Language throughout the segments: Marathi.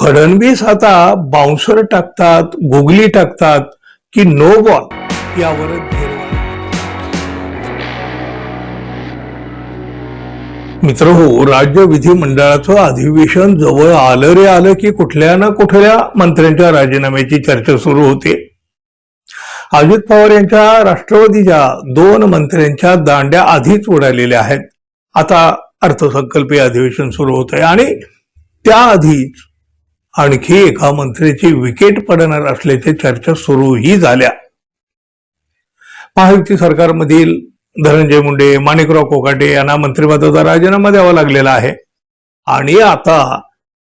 फडणवीस आता बाउन्सर टाकतात गुगली टाकतात की नो बॉल यावर मित्र हो राज्य विधिमंडळाचं अधिवेशन जवळ आलं रे आलं की कुठल्या ना कुठल्या मंत्र्यांच्या राजीनाम्याची चर्चा सुरू होते. अजित पवार यांच्या राष्ट्रवादीच्या दोन मंत्र्यांच्या दांड्या आधीच उडालेल्या आहेत. आता अर्थसंकल्पीय अधिवेशन सुरू होत आहे आणि त्याआधीच आणखी एका मंत्र्याची विकेट पडणार असल्याच्या चर्चा सुरूही झाल्या. महायुती सरकारमधील धनंजय मुंडे माणिकराव कोकाटे यांना मंत्रिपदाचा राजीनामा द्यावा लागलेला आहे. आणि आता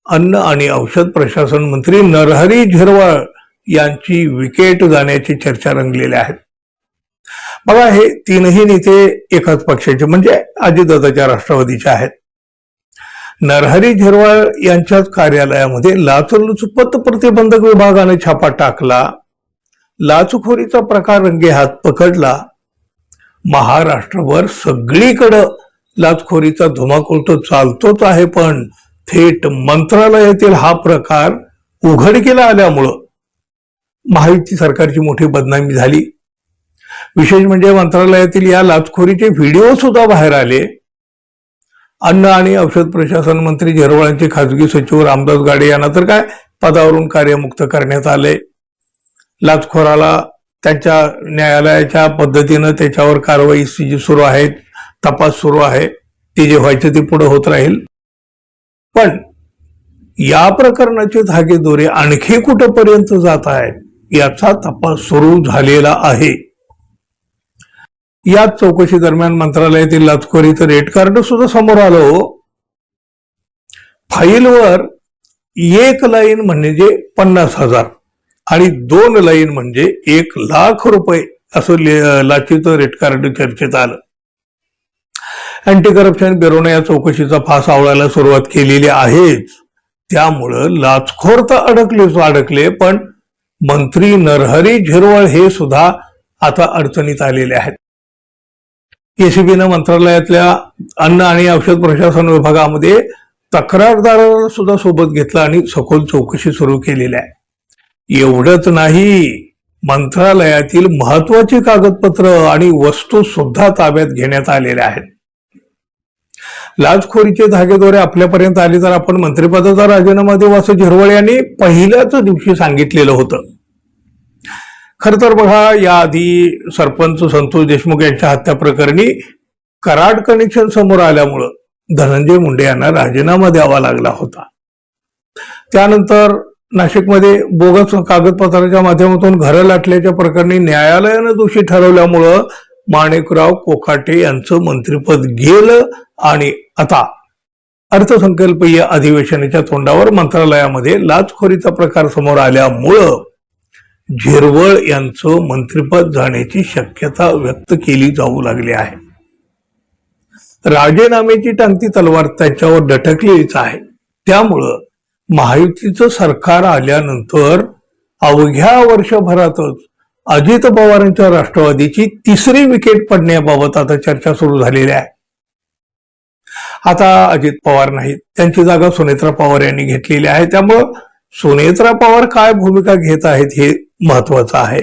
अन्न आणि औषध प्रशासन मंत्री नरहरी झिरवळ यांची विकेट जाण्याची चर्चा रंगलेल्या आहेत बघा हे तीनही नेते एकाच पक्षाचे म्हणजे अजितदादाच्या राष्ट्रवादीचे आहेत. नरहरी झिरवाळ यांच्याच कार्यालयामध्ये लाचलुचपत प्रतिबंधक विभागाने छापा टाकला. लाचखोरीचा प्रकार रंगे हात पकडला. महाराष्ट्रभर सगळीकडं लाचखोरीचा धुमाकूळ तो चालतोच आहे पण थेट मंत्रालयातील हा प्रकार उघडकीला आल्यामुळं महायुती सरकारची मोठी बदनामी झाली. विशेष म्हणजे मंत्रालयातील या लाचखोरीचे व्हिडिओ सुद्धा बाहेर आले. अन्न आणि औषध प्रशासन मंत्री झरवळांचे खासगी सचिव रामदास गाडे यांना तर काय पदावरून कार्यमुक्त करण्यात आले? लाचखोराला त्यांच्या न्यायालयाच्या पद्धतीनं त्याच्यावर कारवाई जी सुरू आहे तपास सुरू आहे. ते जे व्हायचं ते पुढे होत राहील. पण या प्रकरणाचे धागेदोरे आणखी कुठपर्यंत जात आहेत याचा तपास सुरू झालेला आहे. याच चौकशी दरम्यान मंत्रालयातील लाचखोरीचं रेट कार्ड सुद्धा समोर आलं हो. फाईलवर एक लाईन म्हणजे पन्नास हजार आणि दोन लाईन म्हणजे एक लाख रुपये असं लाचीचं रेट कार्ड चर्चेत आलं. अँटी करप्शन ब्युरोने या चौकशीचा फास आवळायला सुरुवात केलेली आहेच. त्यामुळं लाचखोर तर अडकलेच अडकले पण मंत्री नरहरी झिरवळ हे सुद्धा आता अडचणीत आलेले आहेत. एसीबीनं मंत्रालयातल्या अन्न आणि औषध प्रशासन विभागामध्ये तक्रारदार सुद्धा सोबत घेतलं आणि सखोल चौकशी सुरू केलेली आहे. एवढंच नाही मंत्रालयातील महत्वाची कागदपत्र आणि वस्तू सुद्धा ताब्यात घेण्यात आलेल्या आहेत. लाचखोरीचे धागेदोरे आपल्यापर्यंत आले तर आपण मंत्रिपदाचा राजीनामा देऊ असं झिरवळ यांनी पहिल्याच दिवशी सांगितलेलं होतं. खर तर बघा याआधी सरपंच संतोष देशमुख यांच्या हत्या प्रकरणी कराड कनेक्शन समोर आल्यामुळं धनंजय मुंडे यांना राजीनामा द्यावा लागला होता. त्यानंतर नाशिकमध्ये बोगस कागदपत्राच्या माध्यमातून घरं लाटल्याच्या प्रकरणी न्यायालयानं दोषी ठरवल्यामुळं माणिकराव कोकाटे यांचं मंत्रिपद गेलं आणि आता अर्थसंकल्पीय अधिवेशनाच्या तोंडावर मंत्रालयामध्ये लाचखोरीचा प्रकार समोर आल्यामुळं झिरवळ यांचं मंत्रिपद जाण्याची शक्यता व्यक्त केली जाऊ लागली आहे. राजीनाम्याची टांगती तलवार त्याच्यावर डटकलेलीच आहे. त्यामुळं महायुतीचं सरकार आल्यानंतर अवघ्या वर्षभरातच अजित पवारांच्या राष्ट्रवादीची तिसरी विकेट पडण्याबाबत आता चर्चा सुरू झालेली आहे. आता अजित पवार नाहीत. त्यांची जागा सुनेत्रा पवार यांनी घेतलेली आहे. त्यामुळं सुनेत्रा पवार काय भूमिका घेत आहेत हे महत्वाचं आहे.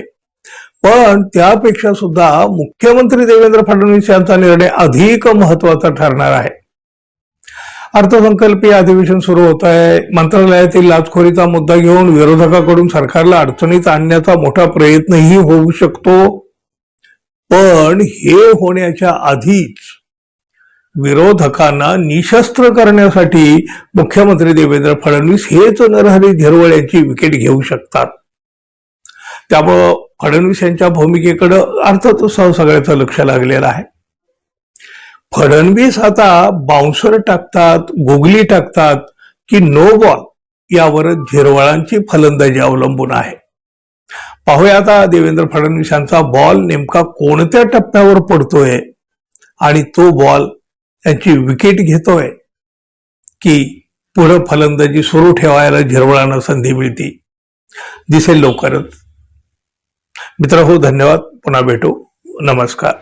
पण त्यापेक्षा सुद्धा मुख्यमंत्री देवेंद्र फडणवीस यांचा निर्णय अधिक महत्त्वाचा ठरणार आहे. अर्थसंकल्पीय अधिवेशन सुरू होत आहे मंत्रालयातील लाचखोरीचा मुद्दा घेऊन विरोधकाकडून सरकारला अडचणीत आणण्याचा मोठा प्रयत्नही होऊ शकतो. पण हे होण्याच्या आधीच विरोधकांना निशस्त्र करण्यासाठी मुख्यमंत्री देवेंद्र फडणवीस हेच नरहरी झिरवळ यांची विकेट घेऊ शकतात. त्यामुळं फडणवीस यांच्या भूमिकेकडं अर्थातच सगळ्याचं लक्ष लागलेलं आहे. फडणवीस आता बाउन्सर टाकतात गोगली टाकतात की नो बॉल यावरच झिरवळांची फलंदाजी अवलंबून आहे. पाहूया आता देवेंद्र फडणवीस यांचा बॉल नेमका कोणत्या टप्प्यावर पडतोय आणि तो बॉल त्यांची विकेट घेतोय की पुढं फलंदाजी सुरू ठेवायला झिरवळांना संधी मिळते. दिसेल लवकरच. मित्र हो धन्यवाद. पुन्हा भेटू. नमस्कार.